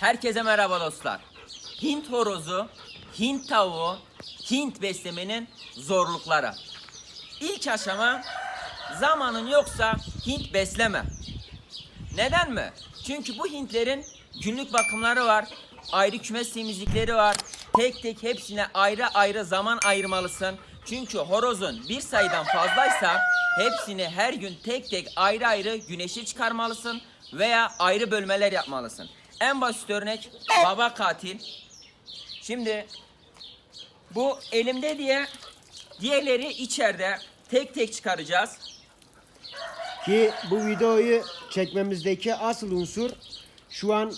Herkese merhaba dostlar. Hint horozu, Hint tavuğu, Hint beslemenin zorlukları. İlk aşama zamanın yoksa Hint besleme. Neden mi? Çünkü bu Hintlerin günlük bakımları var. Ayrı kümes temizlikleri var. Tek tek hepsine ayrı ayrı zaman ayırmalısın. Çünkü horozun bir sayıdan fazlaysa hepsini her gün tek tek ayrı ayrı güneşe çıkarmalısın veya ayrı bölmeler yapmalısın. En basit örnek baba katil. Şimdi bu elimde diye diğerleri içeride tek tek çıkaracağız. Ki bu videoyu çekmemizdeki asıl unsur şu an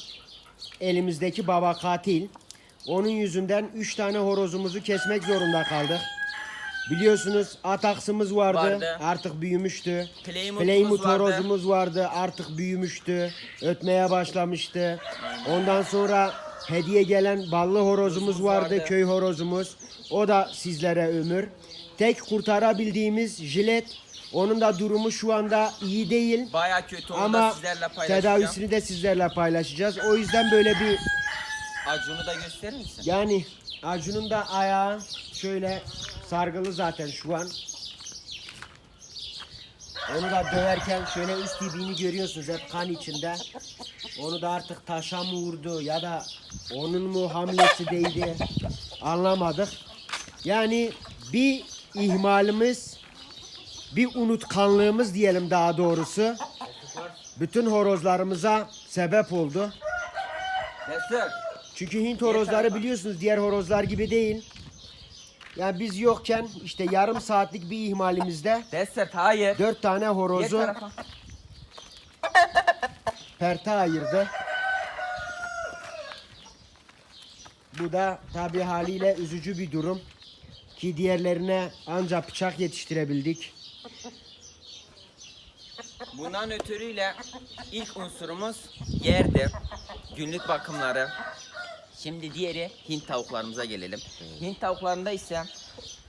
elimizdeki baba katil. Onun yüzünden 3 tane horozumuzu kesmek zorunda kaldık. Biliyorsunuz ataksımız vardı, Vardı. artık büyümüştü. Plymouth'umuz Playmouth vardı. vardı artık büyümüştü. Ötmeye başlamıştı. Ondan sonra hediye gelen ballı horozumuz Horozumuz vardı, vardı. köy horozumuz. O da sizlere ömür. Tek kurtarabildiğimiz jilet onun da durumu şu anda iyi değil. Baya kötü onu da Ama sizlerle paylaşacağım. tedavisini de sizlerle paylaşacağız. O yüzden böyle bir Acunu da gösterir misin? yani Acun'un da ayağı şöyle sargılı zaten şu an. Onu da döverken şöyle üst ibiğini görüyorsunuz hep kan içinde. Onu da artık taşa mı vurdu ya da onun mu hamlesi değdi anlamadık. Yani bir ihmalimiz, bir unutkanlığımız diyelim daha doğrusu. Bütün horozlarımıza sebep oldu. Destek. Çünkü Hint horozları biliyorsunuz diğer horozlar gibi değil. Yani biz yokken işte yarım saatlik bir ihmalimizde Destek hayır. dört tane Diğer horozu tarafa. perte ayırdı. Bu da tabi haliyle üzücü bir durum. Ki diğerlerine ancak bıçak yetiştirebildik. Bundan ötürüyle ilk unsurumuz yerdi. Günlük bakımları. Şimdi diğeri Hint tavuklarımıza gelelim. Hint tavuklarında ise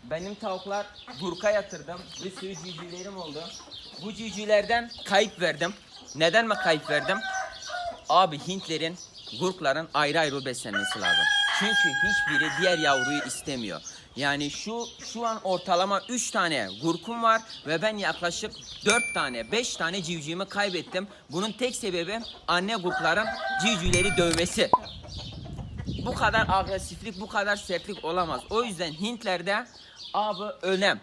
benim tavuklar burka yatırdım. Bir sürü civcivlerim oldu. Bu civcivlerden kayıp verdim. Neden mi kayıp verdim? Abi Hintlerin, gurkların ayrı ayrı beslenmesi lazım. Çünkü hiçbiri diğer yavruyu istemiyor. Yani şu şu an ortalama 3 tane gurkum var ve ben yaklaşık 4 tane 5 tane civcivimi kaybettim. Bunun tek sebebi anne gurkların civcivleri dövmesi. Bu kadar agresiflik, bu kadar sertlik olamaz. O yüzden Hintlerde abi önem.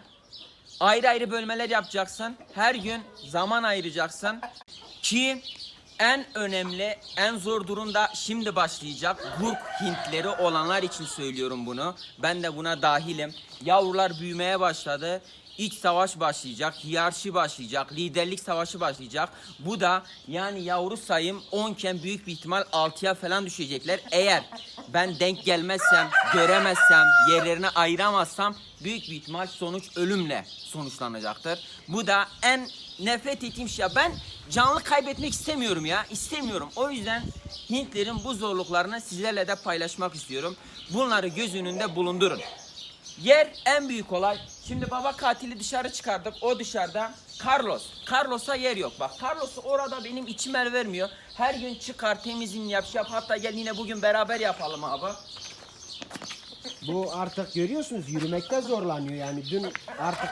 Ayrı ayrı bölmeler yapacaksın. Her gün zaman ayıracaksın. Ki en önemli, en zor durumda şimdi başlayacak. Gurk Hintleri olanlar için söylüyorum bunu. Ben de buna dahilim. Yavrular büyümeye başladı. İç savaş başlayacak, hiyerarşi başlayacak, liderlik savaşı başlayacak. Bu da yani yavru sayım 10 iken büyük bir ihtimal 6'ya falan düşecekler. Eğer ben denk gelmezsem, göremezsem, yerlerine ayıramazsam büyük bir ihtimal sonuç ölümle sonuçlanacaktır. Bu da en nefret ettiğim şey. Ben canlı kaybetmek istemiyorum ya. istemiyorum. O yüzden Hintlerin bu zorluklarını sizlerle de paylaşmak istiyorum. Bunları göz önünde bulundurun. Yer en büyük olay. Şimdi baba katili dışarı çıkardık. O dışarıda. Carlos. Carlos'a yer yok. Bak Carlos'u orada benim içim el vermiyor. Her gün çıkar temizliğini yap, şey yap. Hatta gel yine bugün beraber yapalım abi. Bu artık görüyorsunuz yürümekte zorlanıyor yani dün artık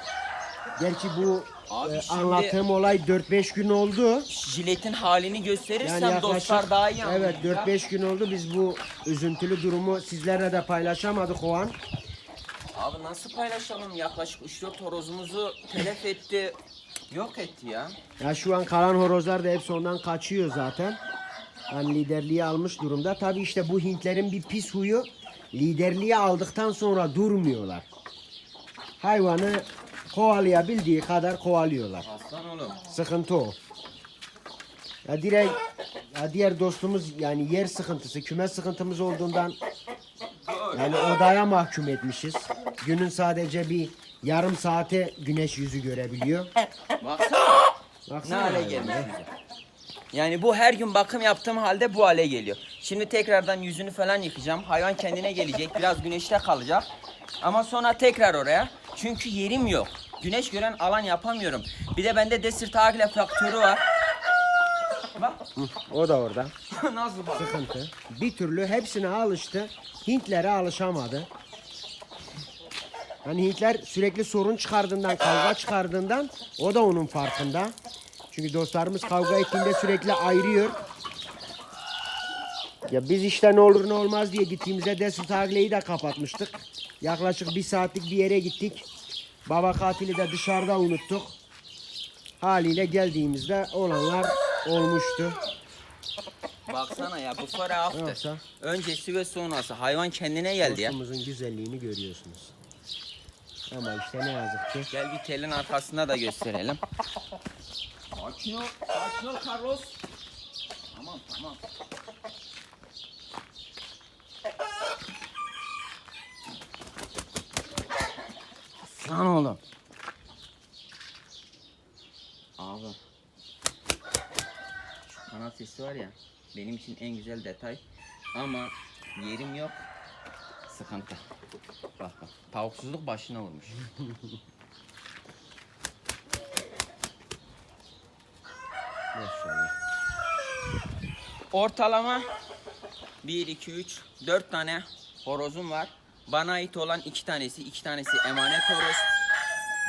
gerçi bu Abi e, şimdi- anlattığım olay 4-5 gün oldu. Jiletin halini gösterirsem dostlar daha iyi evet anlayacak. 4-5 gün oldu biz bu üzüntülü durumu sizlerle de paylaşamadık o an. Abi nasıl paylaşalım? Yaklaşık 3-4 horozumuzu telef etti. Yok etti ya. Ya şu an kalan horozlar da hepsi ondan kaçıyor zaten. Yani liderliği almış durumda. Tabi işte bu Hintlerin bir pis huyu liderliği aldıktan sonra durmuyorlar. Hayvanı kovalayabildiği kadar kovalıyorlar. Aslan oğlum. Sıkıntı o. Ya direkt ya diğer dostumuz yani yer sıkıntısı, küme sıkıntımız olduğundan yani odaya mahkum etmişiz. Günün sadece bir yarım saate güneş yüzü görebiliyor. Baksana. Ne Baksana hale yani. gelmiş bize. Yani bu her gün bakım yaptığım halde bu hale geliyor. Şimdi tekrardan yüzünü falan yıkayacağım. Hayvan kendine gelecek. Biraz güneşte kalacak. Ama sonra tekrar oraya. Çünkü yerim yok. Güneş gören alan yapamıyorum. Bir de bende desert agile faktörü var. Bak o da orada. nasıl bak. Sıkıntı. Bir türlü hepsine alıştı. Hintlere alışamadı. Hani Hintler sürekli sorun çıkardığından, kavga çıkardığından o da onun farkında. Çünkü dostlarımız kavga ettiğinde sürekli ayırıyor. Ya biz işte ne olur ne olmaz diye gittiğimizde Desert Agle'yi de kapatmıştık. Yaklaşık bir saatlik bir yere gittik. Baba katili de dışarıda unuttuk. Haliyle geldiğimizde olanlar olmuştu. Baksana ya bu fare after. Yoksa Öncesi ve sonrası. Hayvan kendine geldi ya. dostumuzun güzelliğini görüyorsunuz. Ama işte ne yazık ki Gel bir telin arkasında da gösterelim. Sakin ol, sakin ol Carlos. Tamam tamam. Aslan oğlum. Abi. Şu kanat sesi var ya benim için en güzel detay. Ama yerim yok. Sıkıntı. Bak bak. Tavuksuzluk başına vurmuş. Ortalama 1, 2, 3, 4 tane horozum var. Bana ait olan 2 tanesi, 2 tanesi emanet horoz.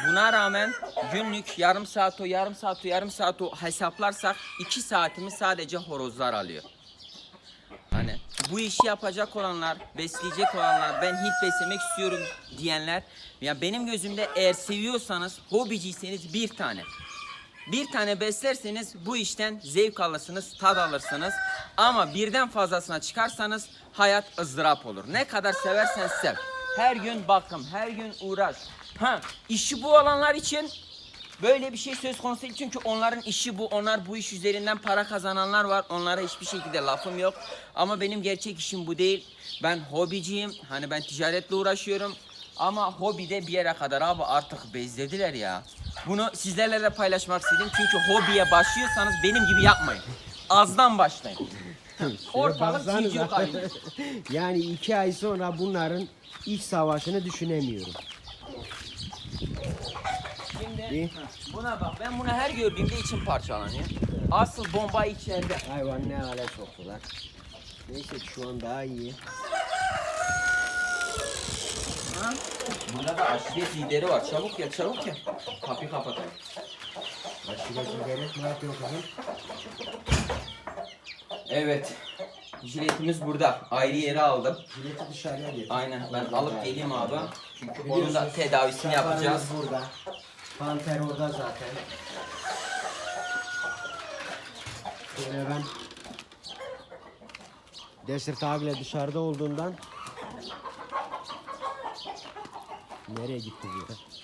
Buna rağmen günlük yarım saat o, yarım saat o, yarım saat o hesaplarsak 2 saatimi sadece horozlar alıyor. Hani bu işi yapacak olanlar, besleyecek olanlar, ben Hint beslemek istiyorum diyenler ya benim gözümde eğer seviyorsanız, hobiciyseniz bir tane. Bir tane beslerseniz bu işten zevk alırsınız, tad alırsınız. Ama birden fazlasına çıkarsanız hayat ızdırap olur. Ne kadar seversen sev. Her gün bakım, her gün uğraş. Ha, işi bu olanlar için böyle bir şey söz konusu değil. Çünkü onların işi bu. Onlar bu iş üzerinden para kazananlar var. Onlara hiçbir şekilde lafım yok. Ama benim gerçek işim bu değil. Ben hobiciyim. Hani ben ticaretle uğraşıyorum. Ama hobide bir yere kadar abi artık bezlediler ya. Bunu sizlerle de paylaşmak istedim. Çünkü hobiye başlıyorsanız benim gibi yapmayın. Azdan başlayın. Ortalık kaynıyor. yani iki ay sonra bunların iç savaşını düşünemiyorum. Ha, buna bak ben bunu her gördüğümde içim parçalanıyor. Asıl bomba içeride. Hayvan ne hale soktular. Neyse şu an daha iyi. Ha? Bunda da aşiret lideri var. Çabuk gel çabuk gel. Kapıyı kapatalım. Aşiret lideri ne yapıyor kızım? Evet. Jiletimiz burada. Ayrı yere aldım. Jileti dışarıya getir. Aynen ben alıp geleyim abi. Çünkü onun Biliyorsunuz, da tedavisini yapacağız. burada. Panter orada zaten. Şöyle ben Desert Agle dışarıda olduğundan Nereye gitti bu?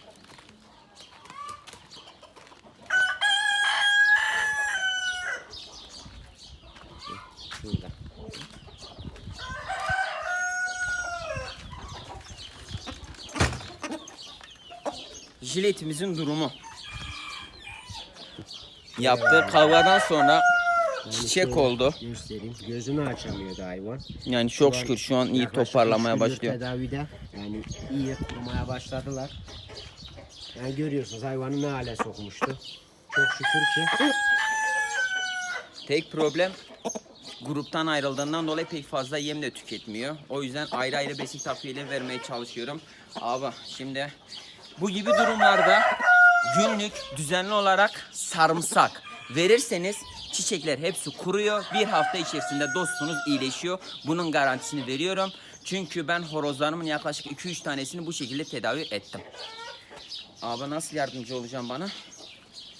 Jiletimizin durumu. Yaptığı kavgadan sonra çiçek oldu. Göstereyim. Gözünü açamıyordu hayvan. Yani çok şükür şu an iyi yaklaşık toparlamaya üç gündür başlıyor. Tedavide yani iyi durmaya başladılar. Yani görüyorsunuz hayvanı ne hale sokmuştu. Çok şükür ki Tek problem gruptan ayrıldığından dolayı pek fazla yem de tüketmiyor. O yüzden ayrı ayrı besin takviyeleri vermeye çalışıyorum. Abi şimdi bu gibi durumlarda günlük düzenli olarak sarımsak verirseniz çiçekler hepsi kuruyor. Bir hafta içerisinde dostunuz iyileşiyor. Bunun garantisini veriyorum. Çünkü ben horozlarımın yaklaşık 2-3 tanesini bu şekilde tedavi ettim. Abi nasıl yardımcı olacağım bana?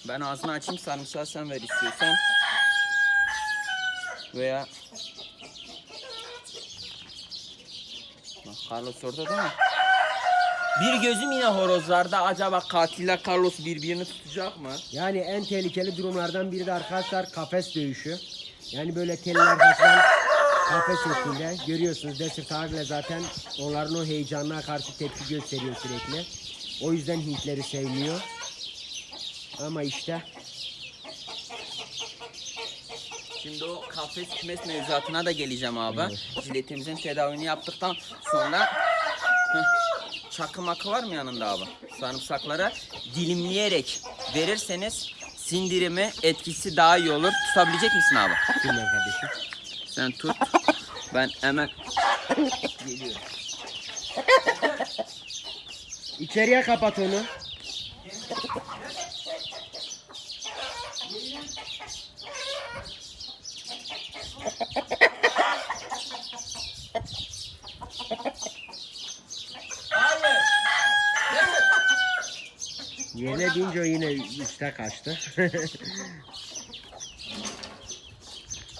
Ben ağzını açayım sarımsağı sen ver istiyorsan. Veya Carlos orada değil mi? Bir gözüm yine horozlarda. Acaba katiller Carlos birbirini tutacak mı? yani en tehlikeli durumlardan biri de arkadaşlar kafes dövüşü. Yani böyle teller falan kafes şeklinde. Görüyorsunuz Desert Eagle zaten onların o heyecanına karşı tepki gösteriyor sürekli. O yüzden Hintleri sevmiyor. Ama işte Şimdi o kafes kümes mevzuatına da geleceğim abi. Jiletimizin tedavini yaptıktan sonra Heh, çakı makı var mı yanında abi? Sarımsakları dilimleyerek verirseniz sindirimi etkisi daha iyi olur. Tutabilecek misin abi? Bilmem kardeşim. Sen tut. Ben hemen geliyorum. İçeriye kapat onu. Yerine deyince o yine üste kaçtı.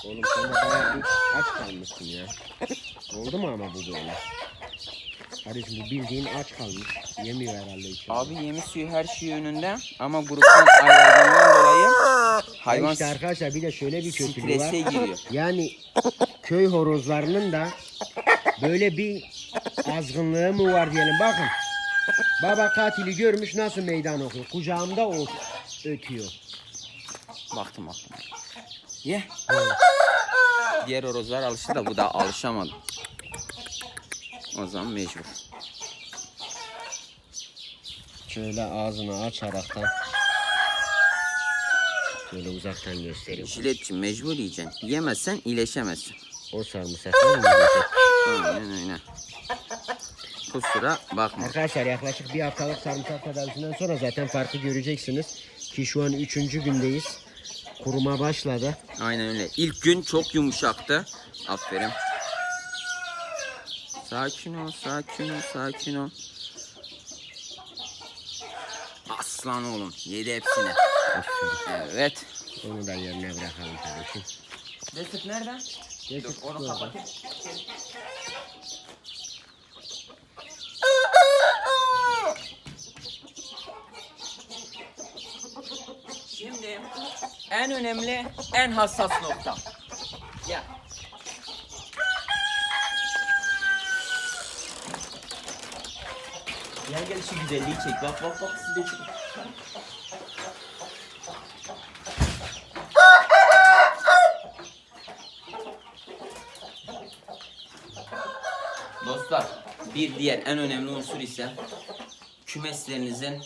Oğlum sen de bayağı bir aç kalmışsın ya. Oldu mu ama bu böyle? Kardeşim bu bildiğin aç kalmış. Yemiyor herhalde hiç. Abi yemi suyu her şey önünde ama gruptan ayrıldığından dolayı hayvan işte arkadaşlar bir de şöyle bir kötülüğü var. strese giriyor. Yani köy horozlarının da böyle bir azgınlığı mı var diyelim. Bakın. Baba katili görmüş nasıl meydan okuyor. Kucağımda o ötüyor. Baktım baktım. Ye. Diğer horozlar alıştı da bu da alışamadı. O zaman mecbur. Şöyle ağzını açaraktan şöyle uzaktan göstereyim. Jiletçi mecbur yiyeceksin. Yemezsen iyileşemezsin. O sarımsaklar mı? Aynen öyle. Kusura bakma. Arkadaşlar yaklaşık bir haftalık sarımsak tedavisinden sonra zaten farkı göreceksiniz. Ki şu an üçüncü gündeyiz. Kuruma başladı. Aynen öyle. İlk gün çok yumuşaktı. Aferin. Sakin ol, sakin ol, sakin ol. Aslan oğlum. Yedi hepsini. Aferin. Evet. Onu da yerine bırakalım kardeşim. Destek nerede? Getir, Dur onu kapatayım. Şimdi en önemli, en hassas nokta. Gel. Gel gel şu güzelliği çek. Bak bak bak siz de. Dostlar bir diğer en önemli unsur ise kümeslerinizin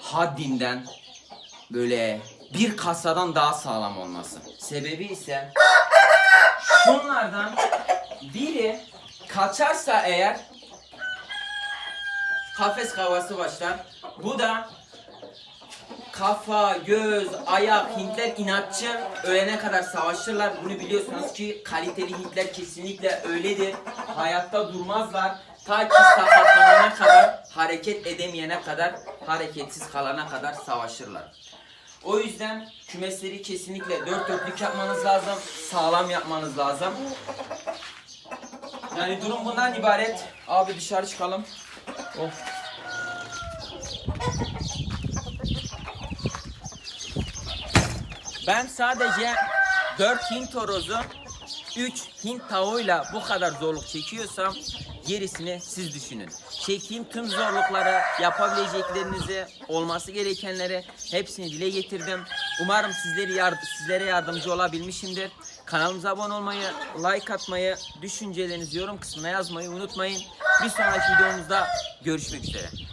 haddinden böyle bir kasadan daha sağlam olması. Sebebi ise şunlardan biri kaçarsa eğer kafes kavgası başlar. Bu da kafa, göz, ayak Hintler inatçı ölene kadar savaşırlar. Bunu biliyorsunuz ki kaliteli Hintler kesinlikle öyledir. Hayatta durmazlar. Ta ki sakatlanana kadar, hareket edemeyene kadar, hareketsiz kalana kadar savaşırlar. O yüzden kümesleri kesinlikle dört dörtlük yapmanız lazım. Sağlam yapmanız lazım. Yani durum bundan ibaret. Abi dışarı çıkalım. Of. Ben sadece 4 Hint horozu, 3 Hint tavuğuyla bu kadar zorluk çekiyorsam gerisini siz düşünün. Çektiğim tüm zorlukları, yapabileceklerinizi, olması gerekenleri hepsini dile getirdim. Umarım sizleri yard sizlere yardımcı olabilmişimdir. Kanalımıza abone olmayı, like atmayı, düşüncelerinizi yorum kısmına yazmayı unutmayın. Bir sonraki videomuzda görüşmek üzere.